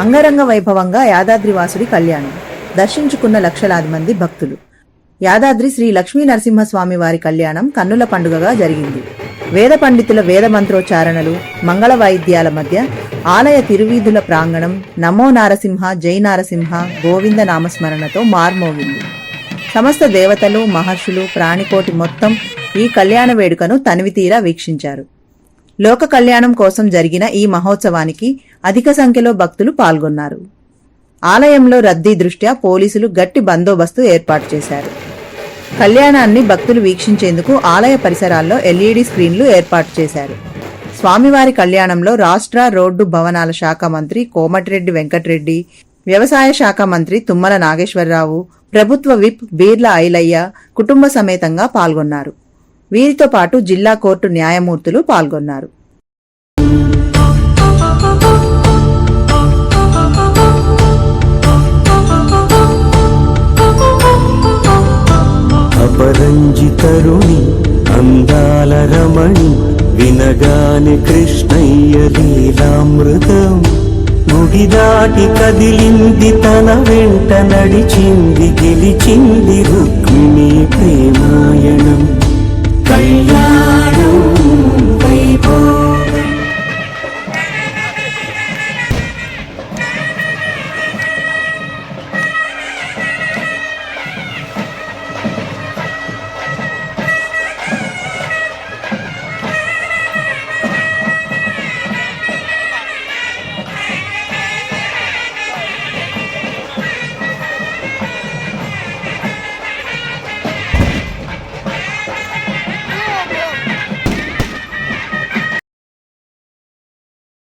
అంగరంగ వైభవంగా యాదాద్రివాసుడి కళ్యాణం. దర్శించుకున్న లక్షలాది మంది భక్తులు. యాదాద్రి శ్రీ లక్ష్మీ నరసింహస్వామి వారి కళ్యాణం కన్నుల పండుగగా జరిగింది. వేద పండితుల వేద మంత్రోచ్చారణలు మంగళ వాయిద్యాల మధ్య ఆలయ తిరువీధుల ప్రాంగణం నమో నారసింహ జై నారసింహ గోవింద నామస్మరణతో మార్మోగింది. సమస్త దేవతలు మహర్షులు ప్రాణికోటి మొత్తం ఈ కళ్యాణ వేడుకను తనివితీరా వీక్షించారు. లోక కళ్యాణం కోసం జరిగిన ఈ మహోత్సవానికి అధిక సంఖ్యలో భక్తులు పాల్గొన్నారు. ఆలయంలో రద్దీ దృష్ట్యా పోలీసులు గట్టి బందోబస్తు ఏర్పాటు చేశారు. కళ్యాణాన్ని భక్తులు వీక్షించేందుకు ఆలయ పరిసరాల్లో ఎల్ఈడి స్క్రీన్లు ఏర్పాటు చేశారు. స్వామివారి కళ్యాణంలో రాష్ట్ర రోడ్డు భవనాల శాఖ మంత్రి కోమటిరెడ్డి వెంకటరెడ్డి వ్యవసాయ శాఖ మంత్రి తుమ్మల నాగేశ్వరరావు ప్రభుత్వ విప్ బీర్ల ఐలయ్య కుటుంబ సమేతంగా పాల్గొన్నారు. వీరితో పాటు జిల్లా కోర్టు న్యాయమూర్తులు పాల్గొన్నారు. రంజితరుణి అందాల రమణి వినగాని కృష్ణయ్య లీలామృతం. ముడి దాటి కదిలింది తన వెంట నడిచింది గెలిచింది రుక్మిణి ప్రేమాయణం.